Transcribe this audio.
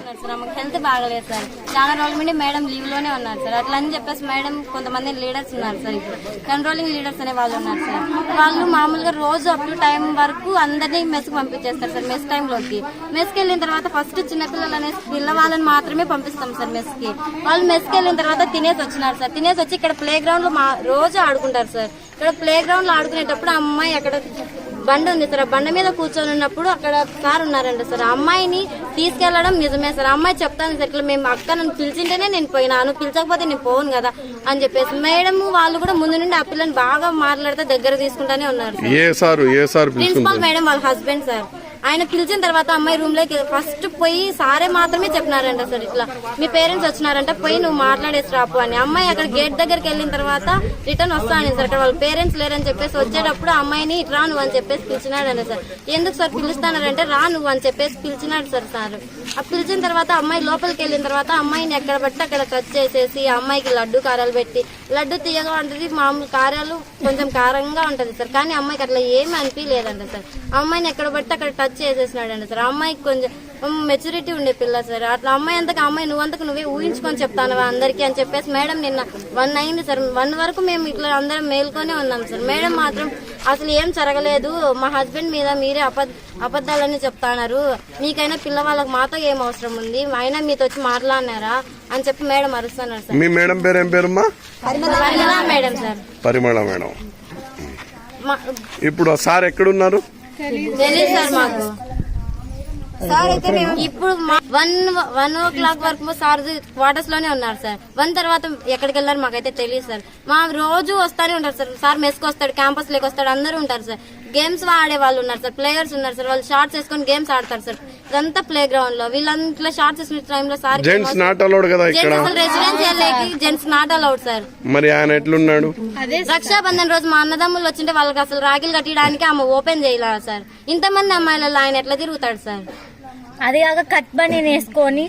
ఉన్నారు సార్. మాకు హెల్త్ బాగలేదు సార్. చాలా రోజుల నుండి మేడం లీవ్లోనే ఉన్నారు సార్. అట్లా అని చెప్పేసి మేడం కొంతమంది లీడర్స్ ఉన్నారు సార్ ఇప్పుడు. కంట్రోలింగ్ లీడర్స్ అనే వాళ్ళు ఉన్నారు సార్. వాళ్ళు మామూలుగా రోజు అప్ టు టైం వరకు అందరినీ మెస్ పంపించేస్తారు సార్ మెస్ టైంలోకి మెస్కి వెళ్ళిన తర్వాత ఫస్ట్ చిన్నపిల్లలు అనేసి పిల్లవాళ్ళని మాత్రమే పంపిస్తాం సార్ మెస్కి. వాళ్ళు మెస్కి వెళ్ళిన తర్వాత తినేసి వచ్చినారు సార్. తినేసి వచ్చి ఇక్కడ ప్లే గ్రౌండ్లో మా రోజు ఆడుకుంటారు సార్. ఇక్కడ ప్లే గ్రౌండ్లో ఆడుకునేటప్పుడు అమ్మాయి అక్కడ బండి ఉంది సార్. ఆ బండి మీద కూర్చొని ఉన్నప్పుడు అక్కడ సార్ ఉన్నారంట సార్. అమ్మాయిని తీసుకెళ్ళడం నిజమే సార్. అమ్మాయి చెప్తాను సార్ ఇట్లా మేము అక్క నన్ను పిలిచింటేనే నేను పోయినాను పిలిచకపోతే నేను పోను కదా అని చెప్పేసి. మేడం వాళ్ళు కూడా ముందు నుండి ఆ పిల్లని బాగా మాట్లాడితే దగ్గర తీసుకుంటానే ఉన్నారు సార్. ఏ సారు? ఏ సార్ ప్రిన్సిపాల్ మేడం వాళ్ళ హస్బెండ్ సార్. ఆయన పిలిచిన తర్వాత అమ్మాయి రూమ్లోకి ఫస్ట్ పోయి సారే మాత్రమే చెప్పినారంట సార్ ఇట్లా. మీ పేరెంట్స్ వచ్చినారంట పోయి నువ్వు మాట్లాడేసి రాపు అని. అమ్మాయి అక్కడ గేట్ దగ్గరికి వెళ్ళిన తర్వాత రిటర్న్ వస్తాను సార్. అక్కడ వాళ్ళ పేరెంట్స్ లేరని చెప్పేసి వచ్చేటప్పుడు అమ్మాయిని ఇటు రా నువ్వు అని చెప్పేసి పిలిచినాడంట సార్. ఎందుకు సార్ పిలుస్తానంటే రా నువ్వు అని చెప్పేసి పిలిచినాడు సార్ సార్. ఆ పిలిచిన తర్వాత అమ్మాయి లోపలికి వెళ్ళిన తర్వాత అమ్మాయిని ఎక్కడ పట్టి అక్కడ కట్ చేసేసి ఆ అమ్మాయికి లడ్డు కారాలు పెట్టి లడ్డు తీయగా ఉంటుంది మామూలు కారాలు కొంచెం కారంగా ఉంటుంది సార్. కానీ అమ్మాయికి అట్లా ఏమీ అనిపించలేదంట సార్. ఆ అమ్మాయిని ఎక్కడ పడితే అక్కడ టచ్ చేసేసినాడంట సార్. అమ్మాయికి కొంచెం మెచ్యూరిటీ ఉండే పిల్ల సార్. అట్లా అమ్మాయి అంతకు అమ్మాయి నువ్వంతకు నువ్వే ఊహించుకొని చెప్తాను అందరికీ అని చెప్పేసి మేడం నిన్న వన్ అయింది సార్. వన్ వరకు మేము ఇట్లా అందరం మేల్కొనే ఉన్నాం సార్. మేడం మాత్రం అసలు ఏం జరగలేదు. మా హస్బెండ్ మీద మీరే అబద్ధ అబద్ధాలని చెప్తాన్నారు. మీకైనా పిల్లవాళ్ళకి మాతో ఏం అవసరం ఉంది? అయినా మీతో వచ్చి మాట్లాడినారా అని చెప్పి మేడం అరుస్తున్నారు సార్. మీ మేడం పేరు ఏం Parimala madam sir. Parimala madam. ఇప్పుడు సార్ ఎక్కడున్నారు? తెలియదు సార్ మాకు. ఇప్పుడు వన్ వన్ ఓ క్లాక్ వరకు సార్ క్వార్టర్స్లోనే ఉన్నారు సార్. వన్ తర్వాత ఎక్కడికి వెళ్ళారు మాకైతే తెలియదు సార్. మా రోజు వస్తానే ఉంటారు సార్. సార్ మెస్కి వస్తాడు క్యాంపస్ లేకి వస్తాడు అందరూ ఉంటారు సార్. గేమ్స్ ఆడే వాళ్ళు ఉన్నారు సార్ ప్లేయర్స్ ఉన్నారు సార్ వాళ్ళు షార్ట్స్ వేసుకొని గేమ్స్ ఆడతారు సార్. ఇదంతా ప్లే గ్రౌండ్లో వీళ్ళంతా షార్ట్స్ వేసుకునే టైంలో సార్ జెంట్స్ నాట్ అలౌడ్ కదా ఇక్కడ? జెంట్స్ అసలు residential gents not allowed sir. మరి ఆయన ఎట్లున్నాడు? రక్షాబంధన్ రోజు మా అన్నదమ్ములు వచ్చింటే వాళ్ళకి అసలు రాఖీలు కట్టడానికి ఆమె ఓపెన్ చేయలేదు సార్. ఇంతమంది అమ్మాయిలలో ఆయన ఎట్లా తిరుగుతాడు సార్? అది కాక కట్ బనీ వేసుకొని